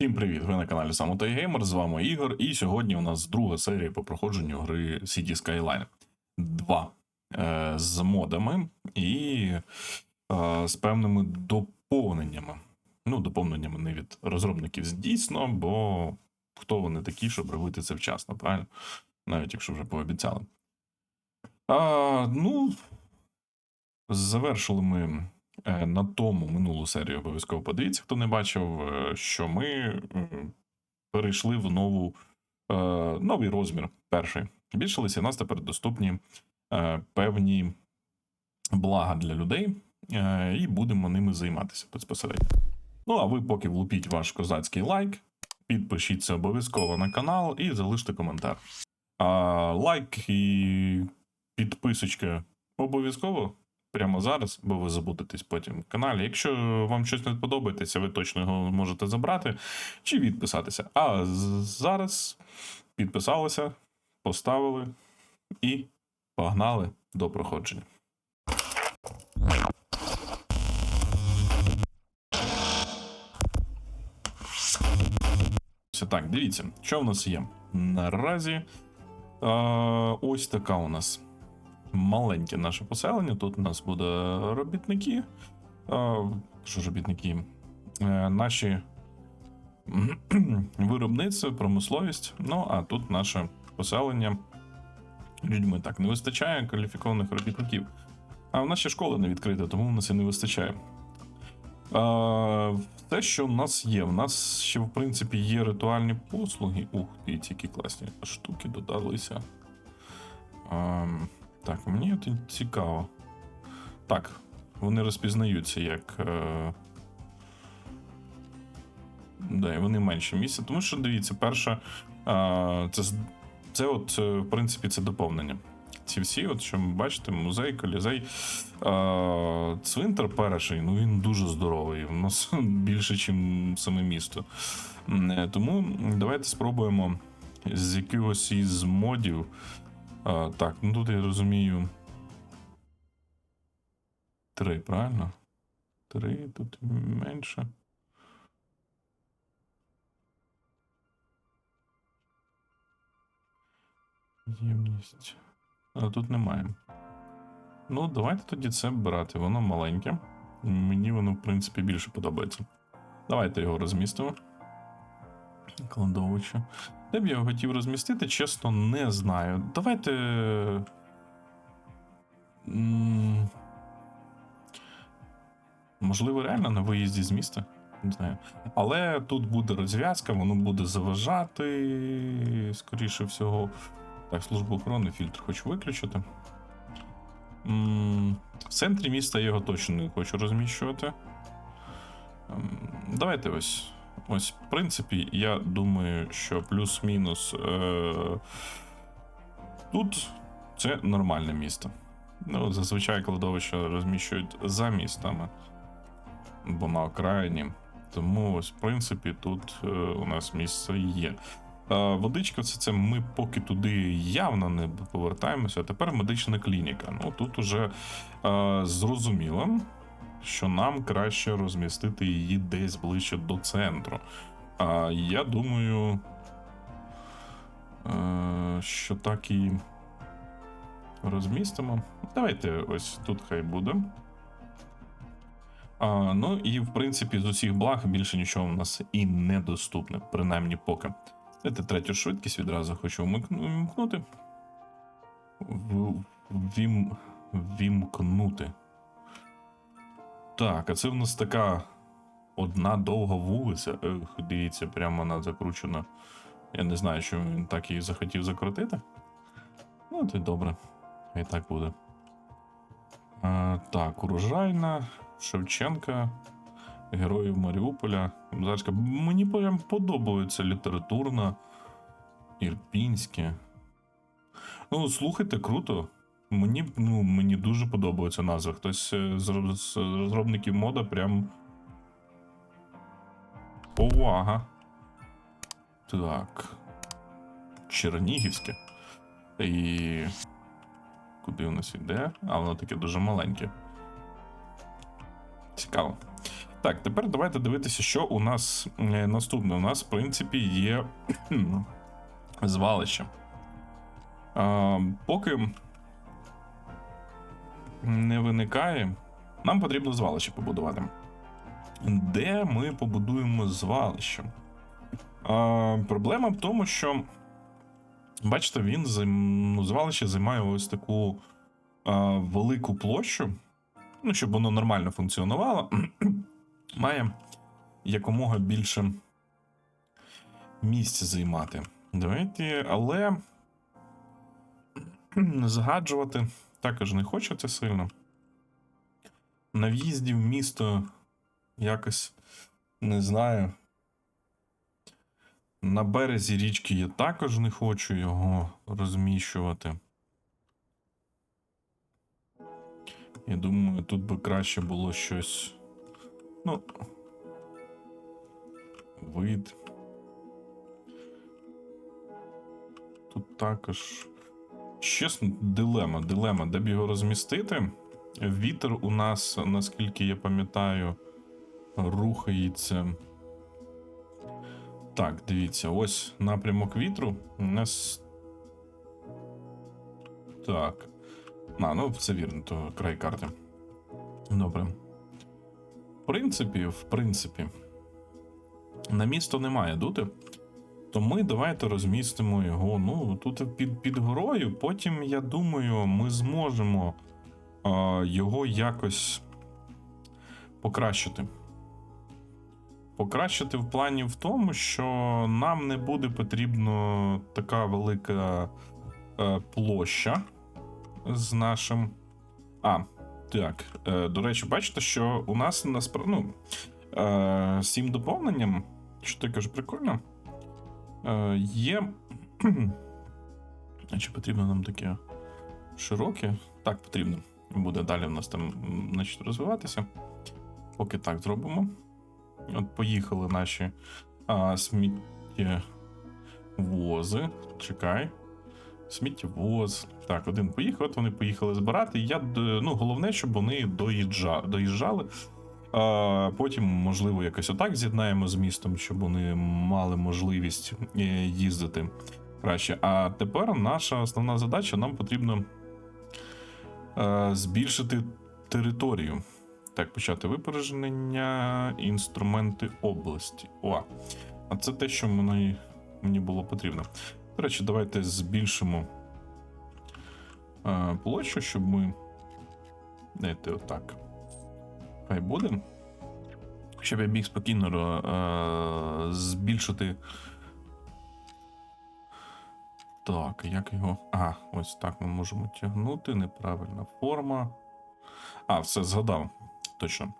Всім привіт! Ви на каналі Самотай Геймер, з вами Ігор, і сьогодні у нас друга серія по проходженню гри City Skyline 2 е, з модами і е, з певними доповненнями. Ну, доповненнями не від розробників дійсно, бо хто вони такі, щоб робити це вчасно, правильно? Навіть якщо вже пообіцяли. А, ну, завершили ми на тому минулу серію. Обов'язково подивіться, хто не бачив, е, що ми е, перейшли в нову, е, новий розмір перший. Більше у нас тепер доступні е, певні блага для людей, е, і будемо ними займатися безпосередньо. Ну, а ви поки влупіть ваш козацький лайк, підпишіться обов'язково на канал і залиште коментар. А, лайк і підписочка обов'язково прямо зараз, бо ви забудетесь потім в каналі. Якщо вам щось не подобається, ви точно його можете забрати чи відписатися. А зараз підписалися, поставили і погнали до проходження. Так, дивіться, що в нас є. Наразі е, ось така у нас маленьке наше поселення. Тут у нас буде робітники. Е, що ж робітники? Е, наші виробництво, промисловість. Ну, а тут наше поселення людьми так не вистачає кваліфікованих робітників. А в нас ще школа не відкрита, тому в нас і не вистачає. Е, те, що в нас є, в нас ще, в принципі, є ритуальні послуги. Ух, дивіться, які класні штуки додалися. Ем, так, мені це цікаво. Так, вони розпізнаються як. Е... Да, і вони менше місця. Тому що дивіться, перша. Е... Це, це от, е, в принципі, це доповнення. Ці всі, от що ми бачите, музей, колізей. Е... Цвинтар перший, ну він дуже здоровий. У нас більше, ніж саме місто. Е, Тому давайте спробуємо з якогось із модів. А, так, ну тут я розумію. Три, правильно? Три, тут менше. Ємність. А тут немає. Ну, давайте тоді це брати. Воно маленьке. Мені воно, в принципі, більше подобається. Давайте його розмістимо. Кладовище. Де б я його хотів розмістити, чесно, не знаю. Давайте. Можливо, реально на виїзді з міста. Не знаю. Але тут буде розв'язка, воно буде заважати, скоріше всього. Так, службу охорони, фільтр хочу виключити. В центрі міста я його точно не хочу розміщувати. Давайте ось. Ось, в принципі, я думаю, що плюс-мінус е- тут це нормальне місто. Ну, зазвичай кладовища розміщують за містами, бо на окраїні. Тому ось, в принципі, тут е, у нас місце є. Е, водичка, це, це ми поки туди явно не повертаємося. А тепер медична клініка. Ну тут уже е, зрозуміло, що нам краще розмістити її десь ближче до центру. А я думаю, е, що так і розмістимо. Давайте ось тут хай буде. А, ну і в принципі з усіх благ більше нічого в нас і недоступне, принаймні поки. Давайте третю швидкість відразу хочу вмикну- вимкнути. Вім... Вімкнути. Так, а це в нас така одна довга вулиця. Ех, дивіться, прямо вона закручена. Я не знаю, що він так її захотів закрутити. Ну, то й добре. І так буде. А, так, урожайна, Шевченка, Героїв Маріуполя. Зарська. Мені прям подобається літературна, ірпінське. Ну, слухайте, круто. Мені, ну, мені дуже подобаються назви. Хтось е, з з розробників мода прям. Увага. Так. Чернігівське. І. Куди у нас іде? А воно таке дуже маленьке. Цікаво. Так, тепер давайте дивитися, що у нас е, наступне. У нас, в принципі, є звалище. А, поки не виникає, нам потрібно звалище побудувати. Де ми побудуємо звалище? А, проблема в тому, що, бачите, він ну, звалище займає ось таку а, велику площу. Ну, щоб воно нормально функціонувало, має якомога більше місця займати. Давайте, але згаджувати також не хочеться сильно. На в'їзді в місто якось не знаю. На березі річки я також не хочу його розміщувати. Я думаю, тут би краще було щось. Ну. Вид. Тут також. Чесно, дилема, дилема, де б його розмістити. Вітер у нас, наскільки я пам'ятаю, рухається. Так, дивіться, ось напрямок вітру. У нас. Так. А, ну це вірно, то край карти. Добре. В принципі, в принципі, на місто немає дути. То ми давайте розмістимо його. Ну, тут під, під горою. Потім, я думаю, ми зможемо а, його якось покращити. Покращити в плані в тому, що нам не буде потрібно така велика е, площа з нашим. А, так. Е, до речі, бачите, що у нас насправді. Ну, е, з цим доповненням, що ти кажеш, прикольно. Е, є. Чи потрібно нам таке широке? Так, потрібно. Буде далі в нас там значить, розвиватися. Поки так зробимо. От поїхали наші а, сміттєвози. Чекай. Сміттєвоз. Так, один поїхав, от вони поїхали збирати. Я, ну, головне, щоб вони доїжджали. А, потім, можливо, якось отак з'єднаємо з містом, щоб вони мали можливість е, їздити краще. А тепер наша основна задача: нам потрібно е, збільшити територію. Так, почати випередження, інструменти області. О, а це те, що мені, мені було потрібно. До речі, давайте збільшимо е, площу, щоб ми. Дайте отак. Хай буде. Щоб я міг спокійно е, збільшити. Так, як його. Ага, ось так ми можемо тягнути. Неправильна форма. А, все згадав. Точно.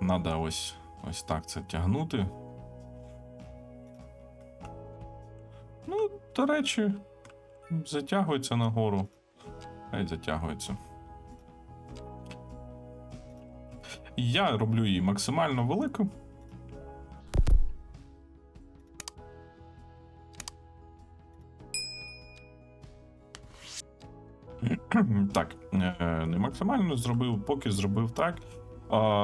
Надо ось ось так це тягнути. Ну, до речі, затягується нагору. Хай затягується. Я роблю її максимально велику. Так, е, не максимально зробив, поки зробив так.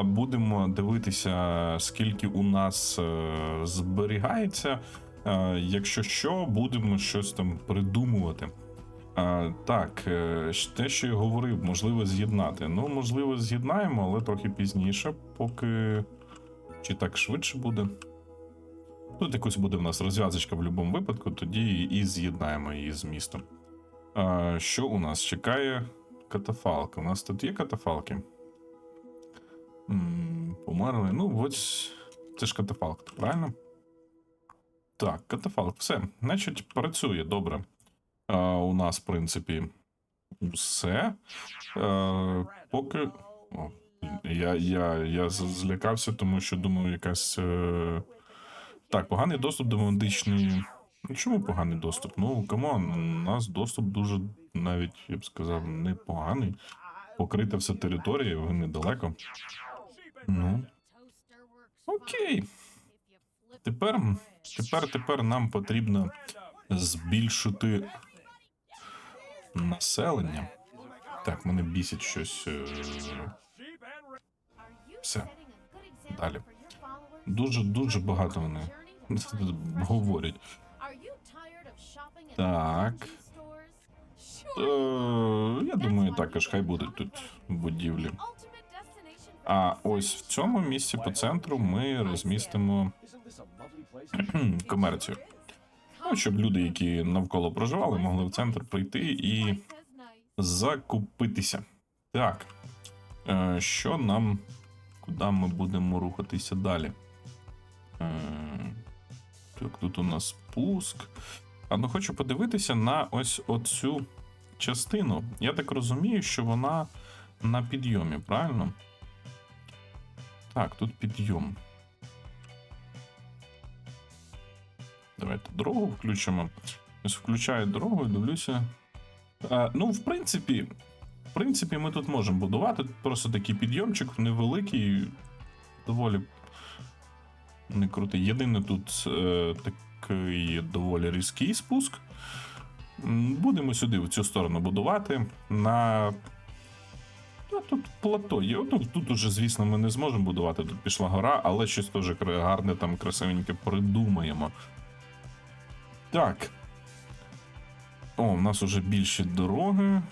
Будемо дивитися, скільки у нас е, зберігається. Е, Якщо що, будемо щось там придумувати. А, Так, е, те, що я говорив, можливо, з'єднати. Ну, можливо, з'єднаємо, але трохи пізніше, поки чи так швидше буде. Тут якось буде в нас розв'язочка в будь-якому випадку, тоді і з'єднаємо її з містом. А, Що у нас чекає катафалка? У нас тут є катафалки? М, Померли. Ну, ось це ж катафалк, правильно? Так, катафалк, все. Значить, працює добре. У нас, в принципі, все. Е, поки. О, я, я, я злякався, тому що думаю, якась. Е... Так, поганий доступ до медичної. Чому поганий доступ? Ну, камон, у нас доступ дуже навіть, я б сказав, непоганий. Покрита вся територія, ви недалеко. Ну, окей. Тепер, тепер, тепер нам потрібно збільшити населення. Так, мене бісить щось. е, Все. Далі. Далі. Дуже дуже багато вони говорять. Так. Е, я думаю, також хай будуть тут будівлі. А ось в цьому місці по центру ми розмістимо комерцію. Ну, щоб люди, які навколо проживали, могли в центр прийти і закупитися. Так. Е, що нам. Куди ми будемо рухатися далі? Е, так, тут у нас спуск. А ну хочу подивитися на ось оцю частину. Я так розумію, що вона на підйомі, правильно? Так, тут підйом. Давайте дорогу включимо. Ось включаю дорогу і дивлюся. А, ну, в принципі, в принципі, ми тут можемо будувати. Просто такий підйомчик невеликий, доволі не крутий. Єдине тут е, такий доволі різкий спуск. Будемо сюди, в цю сторону будувати. На. Ну, тут плато є. Ну, тут уже, звісно, ми не зможемо будувати. Тут пішла гора, але щось теж гарне, там красивеньке придумаємо. Так. О, у нас уже більші дороги.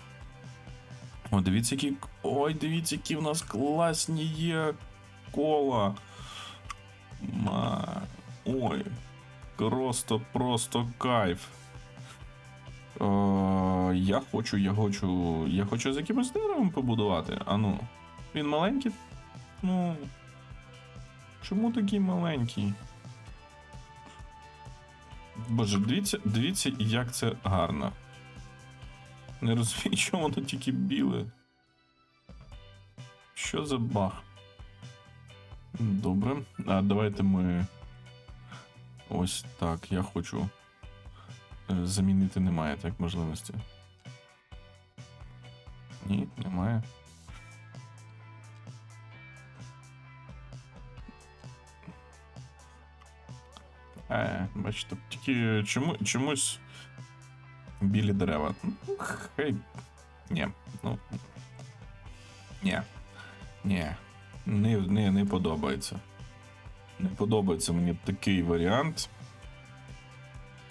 О, дивіться, які. Ой, дивіться, які в нас класні є кола. Ма... Ой. Просто, просто кайф. О, я хочу, я хочу. Я хочу з якимось деревом побудувати. А ну. Він маленький? Ну. Чому такий маленький? Боже, дивіться, дивіться, як це гарно. Не розумію, чому воно тільки біле. Що за баг? Добре. А давайте ми. Ось так. Я хочу. е, Замінити немає так можливості. Ні, немає. Е, бачите, тільки чому, чомусь білі дерева. Ну, хай. Ні, ну. Ні. Ні. Не, не, не подобається. Не подобається мені такий варіант.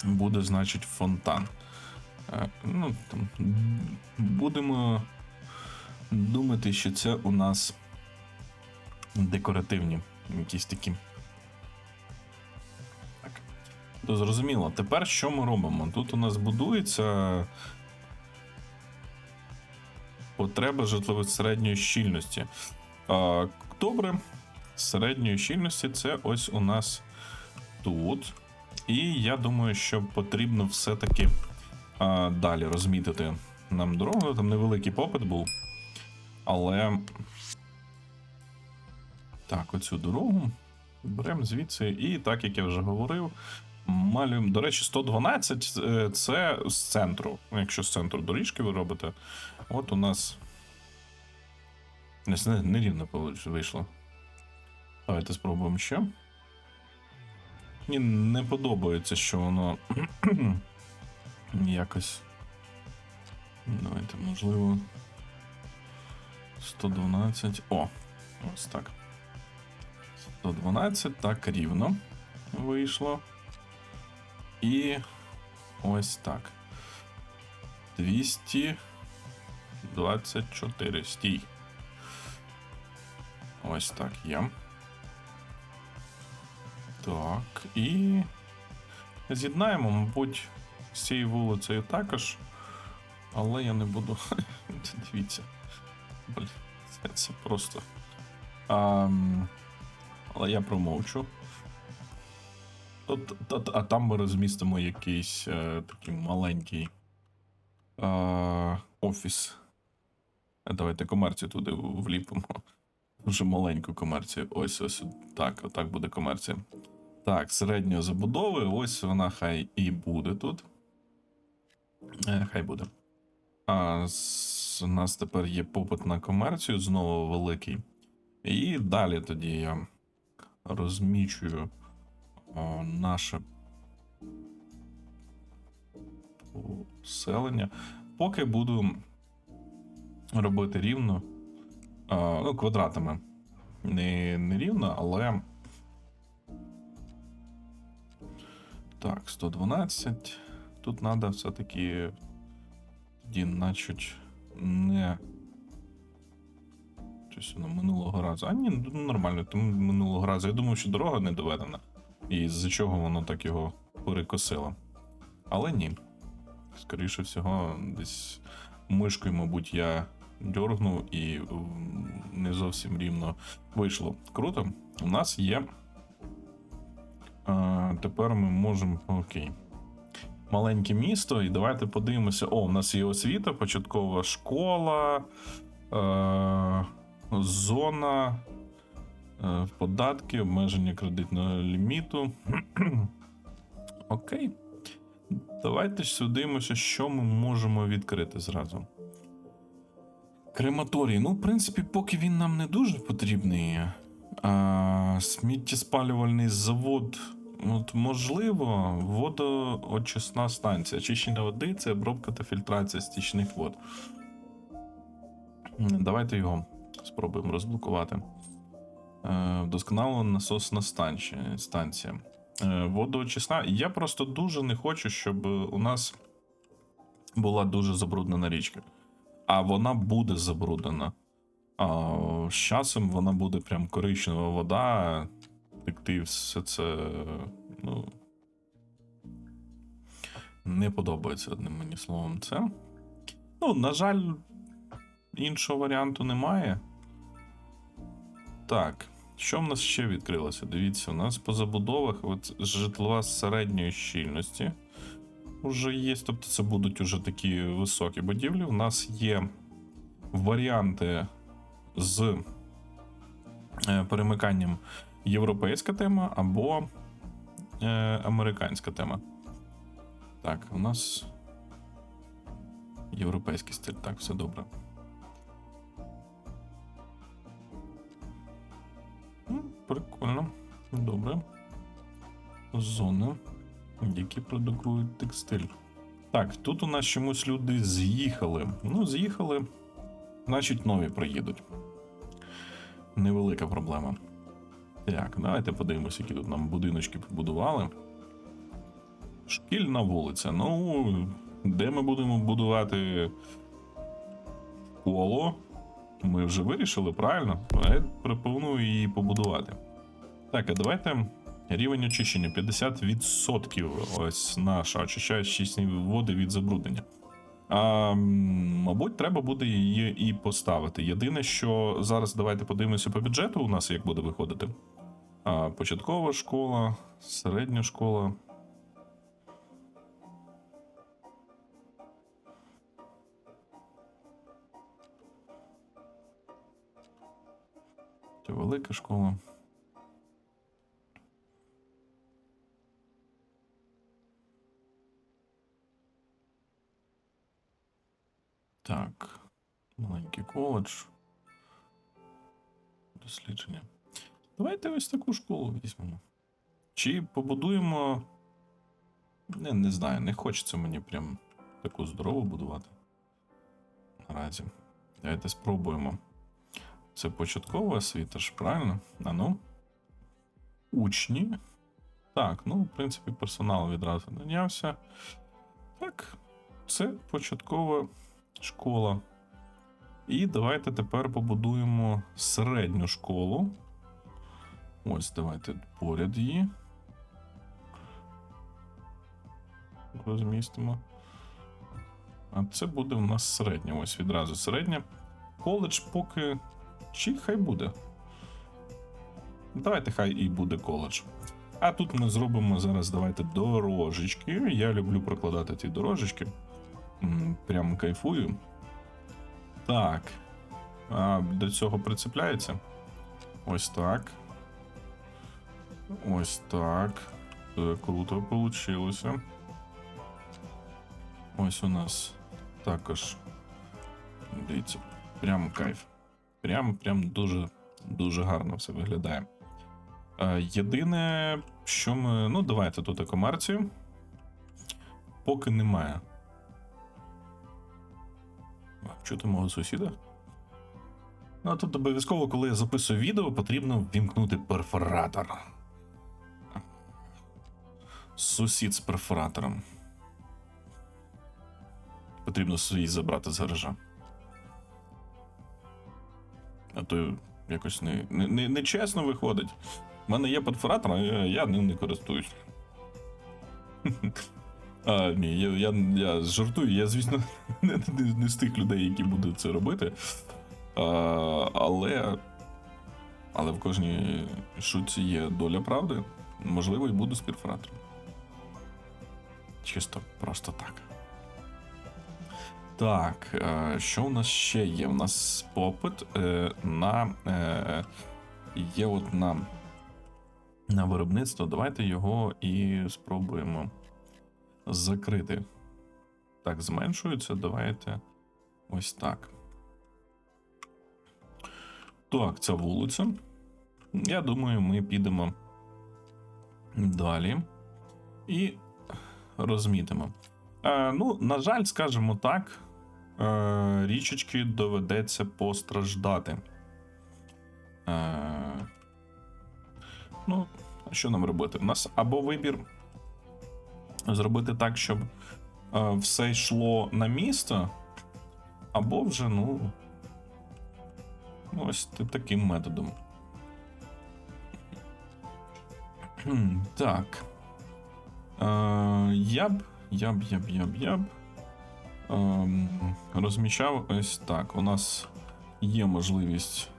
Буде, значить, фонтан. Е, ну, там, будемо думати, що це у нас декоративні якісь такі. То зрозуміло. Тепер що ми робимо? Тут у нас будується потреба житлової середньої щільності. Добре, середньої щільності це ось у нас тут. І я думаю, що потрібно все-таки далі розмітити нам дорогу. Там невеликий попит був. Але. Так, оцю дорогу. Беремо звідси, і так як я вже говорив, малюємо. До речі, 112 е, це з центру. Якщо з центру доріжки ви робите, от у нас. Не, не, не рівно получ- вийшло. Давайте спробуємо ще. Мені не подобається, що воно якось. Давайте, можливо. 112. О, ось так. 112, так, рівно вийшло. І ось так. 224. Стій. Ось так є. Так, і з'єднаємо, мабуть, з цією вулицею також. Але я не буду. Дивіться. Блін, це, це просто. А, але я промовчу. А там ми розмістимо якийсь е, такий маленький е, офіс. Е, Давайте комерцію туди вліпимо. Дуже маленьку комерцію. Ось ось так, отак буде комерція. Так, середньої забудови, ось вона хай і буде тут. Е, хай буде. А з, у нас тепер є попит на комерцію, знову великий. І далі тоді я розмічую наше поселення. Поки буду робити рівно. Ну, квадратами. Не, не рівно, але Так, 112. Тут треба все-таки тоді начуть не. Щось воно минулого разу. А ні, ну нормально, тому минулого разу. Я думав, що дорога не доведена. І з-за чого воно так його перекосило. Але ні. Скоріше всього, десь мишкою, мабуть, я дьоргнув і не зовсім рівно вийшло. Круто. У нас є. А, тепер ми можемо. Окей. Маленьке місто, і давайте подивимося. О, у нас є освіта, початкова школа, е, зона, податки, обмеження кредитного ліміту. Окей. Давайте ж дивимося, що ми можемо відкрити зразу. Крематорій. Ну, в принципі, поки він нам не дуже потрібний. А, сміттєспалювальний завод. От, можливо, водоочисна станція. Очищення води це обробка та фільтрація стічних вод. Давайте його спробуємо розблокувати. Е, Вдосконалена насосна станція. Е, Водоочисна. Я просто дуже не хочу, щоб у нас була дуже забруднена річка. А вона буде забруднена. А з часом вона буде прям коричнева вода, текти все це. Ну. Не подобається одним мені словом це. Ну, на жаль, іншого варіанту немає. Так, що в нас ще відкрилося? Дивіться, у нас по забудовах от житлова середньої щільності вже є. Тобто це будуть уже такі високі будівлі. У нас є варіанти з е, перемиканням європейська тема або е, американська тема. Так, у нас європейський стиль. Так, все добре. Прикольно. Добре. Зони, які продукують текстиль. Так, тут у нас чомусь люди з'їхали. Ну, з'їхали, значить, нові приїдуть. Невелика проблема. Так, давайте подивимося, які тут нам будиночки побудували. Шкільна вулиця. Ну, де ми будемо будувати коло? Ми вже вирішили, правильно? Я пропоную її побудувати. Так, а давайте рівень очищення 50%. Ось наша очищаючість води від забруднення. А, мабуть, треба буде її і поставити. Єдине, що зараз давайте подивимося по бюджету у нас, як буде виходити. А, початкова школа, середня школа. Це велика школа. Так. Маленький коледж. Дослідження. Давайте ось таку школу візьмемо. Чи побудуємо. Не, не знаю, не хочеться мені прям таку здорову будувати. Наразі. Давайте спробуємо. Це початкова освіта ж, правильно? А ну. Учні. Так, ну, в принципі, персонал відразу нанявся. Так, це початкова школа. І давайте тепер побудуємо середню школу. Ось, давайте поряд її. Розмістимо. А це буде у нас середня. Ось відразу середня. Коледж поки. Чи хай буде. Давайте хай і буде коледж. А тут ми зробимо зараз давайте дорожечки. Я люблю прокладати ті дорожечки. М, Прям кайфую. Так. А до цього прицепляється. Ось так. Ось так. Це круто вийшло. Ось у нас також. Дивіться, прям кайф. Прям, прям дуже, дуже гарно все виглядає. Е, єдине, що ми. Ну, давайте тут комерцію. Поки немає. Чути мого сусіда? Ну, тут обов'язково, коли я записую відео, потрібно ввімкнути перфоратор. Сусід з перфоратором. Потрібно свій забрати з гаража. А то якось не, не, не, нечесно виходить. У мене є перфоратор, а я, я ним не користуюсь. А, ні, я, я, я жартую, я, звісно, не, не, не з тих людей, які будуть це робити. А, але. Але в кожній шутці є доля правди. Можливо, і буду з перфоратором. Чисто просто так. Так, е, що у нас ще є? У нас попит е, на. Е, є от на, на виробництво. Давайте його і спробуємо закрити. Так, зменшується. Давайте ось так. Так, це вулиця. Я думаю, ми підемо далі і розмітимо. Е, ну, на жаль, скажімо так, річечки доведеться постраждати. Е, ну, що нам робити? У нас або вибір зробити так, щоб е, все йшло на місто, або вже, ну. ну, Ось та- таким методом. Так. Е, я б, я б, я б, я б, я б розміщав ось так. У нас є можливість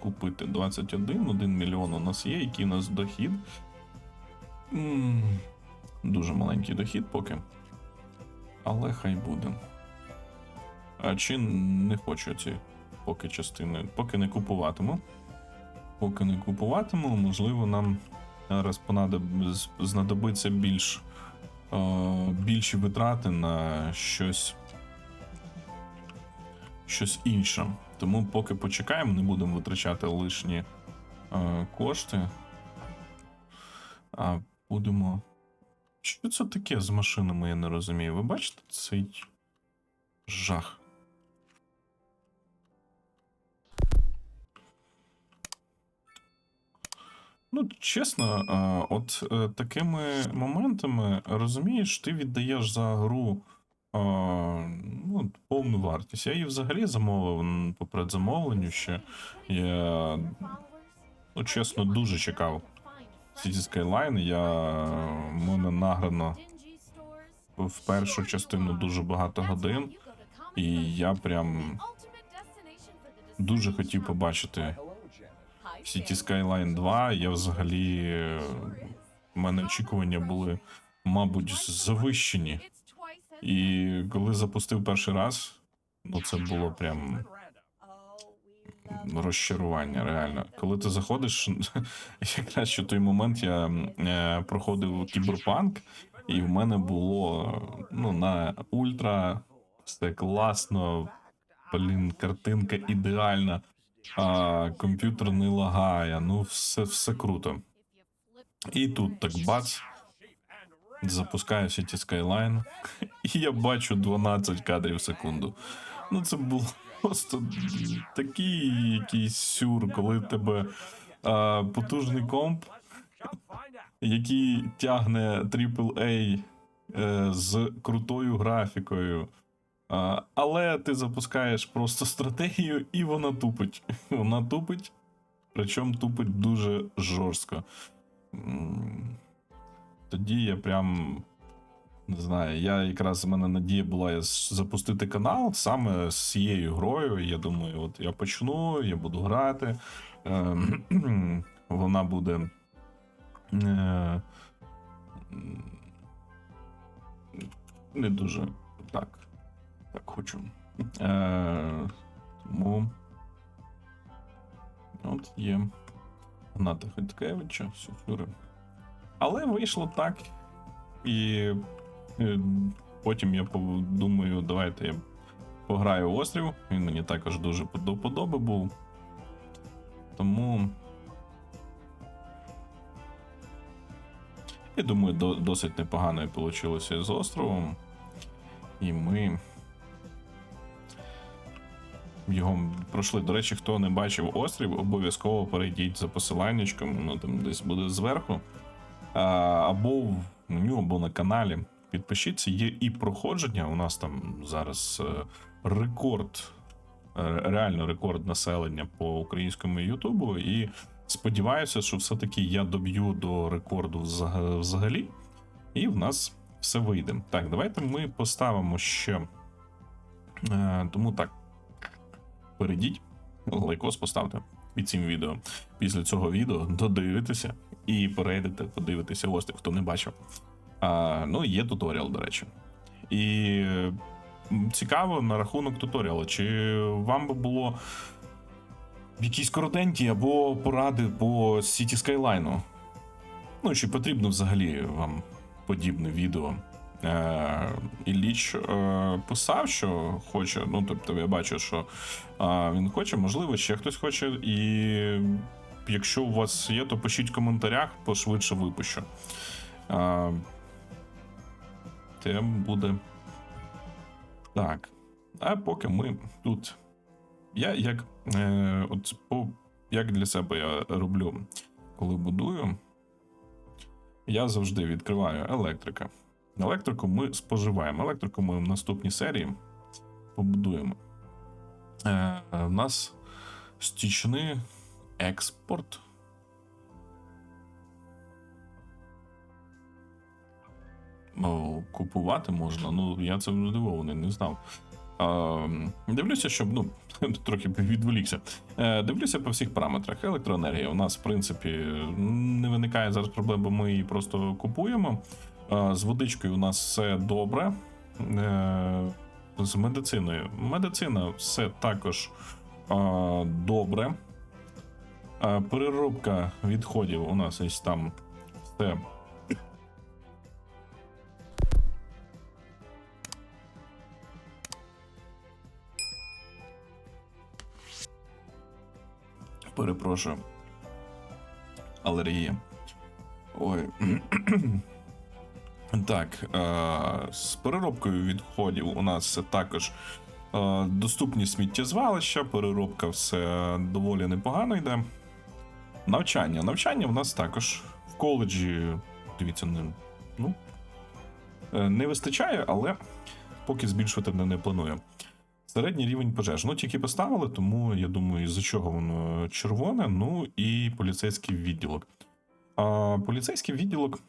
купити 21, 1 мільйон у нас є, який у нас дохід. Дуже маленький дохід поки. Але хай буде. А чи не хочу ці поки частини, поки не купуватиму. Поки не купуватиму, можливо, нам зараз понадоб- з- знадобиться більш е, більші витрати на щось, щось інше. Тому поки почекаємо, не будемо витрачати лишні е, кошти. А будемо. Що це таке з машинами, я не розумію. Ви бачите цей жах? Ну, чесно, а, от е, такими моментами, розумієш, ти віддаєш за гру ну, повну вартість. Я її взагалі замовив по предзамовленню ще. Я, ну, чесно, дуже чекав City Skyline. Я мене награно в першу частину дуже багато годин, і я прям дуже хотів побачити City Skyline 2. Я взагалі. У мене очікування були, мабуть, завищені. І коли запустив перший раз, ну це було прям розчарування, реально. Коли ти заходиш, якраз що той момент я е, проходив кіберпанк, і в мене було ну, на ультра все класно, блін, картинка ідеальна, а комп'ютер не лагає, ну все, все круто. І тут так бац. Запускаю City Skyline, і я бачу 12 кадрів в секунду. Ну, це було просто такий якийсь сюр, коли тебе а, потужний комп, який тягне AAA е, з крутою графікою. А, але ти запускаєш просто стратегію, і вона тупить. Вона тупить, причому тупить дуже жорстко. Тоді я прям. Не знаю, я якраз в мене надія була запустити канал саме з цією грою. Я думаю, от я почну, я буду грати. Е, вона буде. Е, не дуже так. Так хочу. Е, тому. От є Гната Хиткевича, Суфюри. Але вийшло так. І е, потім я думаю, давайте я пограю в острів. Він мені також дуже до вподоби був. Тому. Я думаю, досить непогано вийшло з островом. І ми. Його пройшли. До речі, хто не бачив острів, обов'язково перейдіть за посиланнячком, воно там десь буде зверху. Або в меню або на каналі. Підпишіться, є і проходження. У нас там зараз е, рекорд, е, реально рекорд населення по українському Ютубу. І сподіваюся, що все-таки я доб'ю до рекорду взагалі. І в нас все вийде. Так, давайте ми поставимо ще. Е, тому так. Перейдіть, лайкос поставте під цим відео. Після цього відео додивитеся і перейдете, подивитися острів, хто не бачив. А, ну, є туторіал, до речі. І цікаво на рахунок туторіалу, чи вам би було якісь коротенькі або поради по City Skyline? Ну, чи потрібно взагалі вам подібне відео? Е, Ілліч е, писав, що хоче. Ну, тобто, я бачу, що е, він хоче, можливо, ще хтось хоче. І якщо у вас є, то пишіть в коментарях, пошвидше випущу. Е, це буде. Так. А поки ми тут. Я як. Е, от по, як для себе я роблю, коли будую, я завжди відкриваю електрика. Електрику ми споживаємо. Електрику ми в наступній серії побудуємо. Е, у нас стічний експорт. О, купувати можна. Ну, я це здивований, не знав. А, дивлюся, щоб ну, трохи відволікся. Е, дивлюся по всіх параметрах. Електроенергія. У нас, в принципі, не виникає зараз проблем, бо ми її просто купуємо. Е, з водичкою у нас все добре. Е, з медициною. Медицина все також е, добре. Переробка відходів у нас ось там все. Перепрошую. Алергія. Ой. Так, з переробкою відходів у нас також доступні сміттєзвалища, переробка все доволі непогано йде. Навчання. Навчання в нас також в коледжі, дивіться, не, ну, е, не вистачає, але поки збільшувати не, планую. Середній рівень пожеж. Ну, тільки поставили, тому я думаю, з-за чого воно червоне. Ну і поліцейський відділок. А, поліцейський відділок.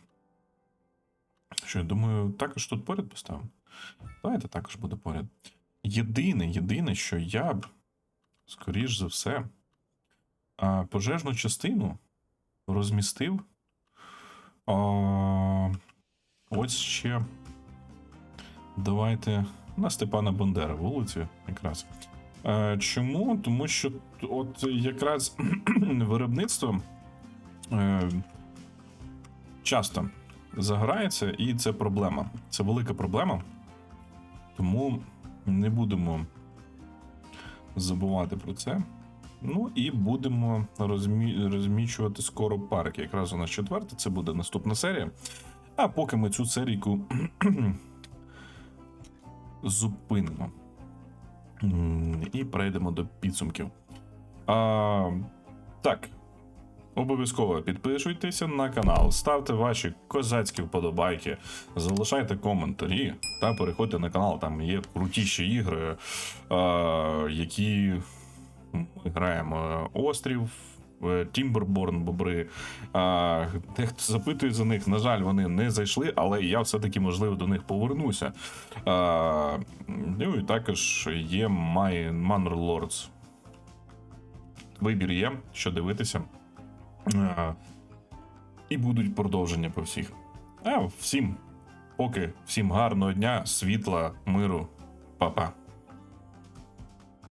Що, я думаю, також тут поряд поставимо. Давайте також буде поряд. Єдине, єдине, що я б, скоріш за все, а, пожежну частину розмістив. А, ось ще. Давайте на Степана Бандера вулиці, якраз. Е, чому? Тому що от якраз виробництво е, часто загорається, і це проблема. Це велика проблема. Тому не будемо забувати про це. Ну і будемо розмі... розмічувати скоро парки. Якраз у нас четверта, це буде наступна серія. А поки ми цю серійку зупинимо. І перейдемо до підсумків. А, так. Обов'язково підписуйтеся на канал, ставте ваші козацькі вподобайки, залишайте коментарі та переходьте на канал. Там є крутіші ігри, а, які ми граємо. Острів, Тімберборн, бобри. Дехто запитує за них. На жаль, вони не зайшли, але я все-таки, можливо, до них повернуся. А, ну і також є My Manor Lords. Вибір є, що дивитися. А, І будуть продовження по всіх. А всім, поки, всім гарного дня, світла, миру, па-па.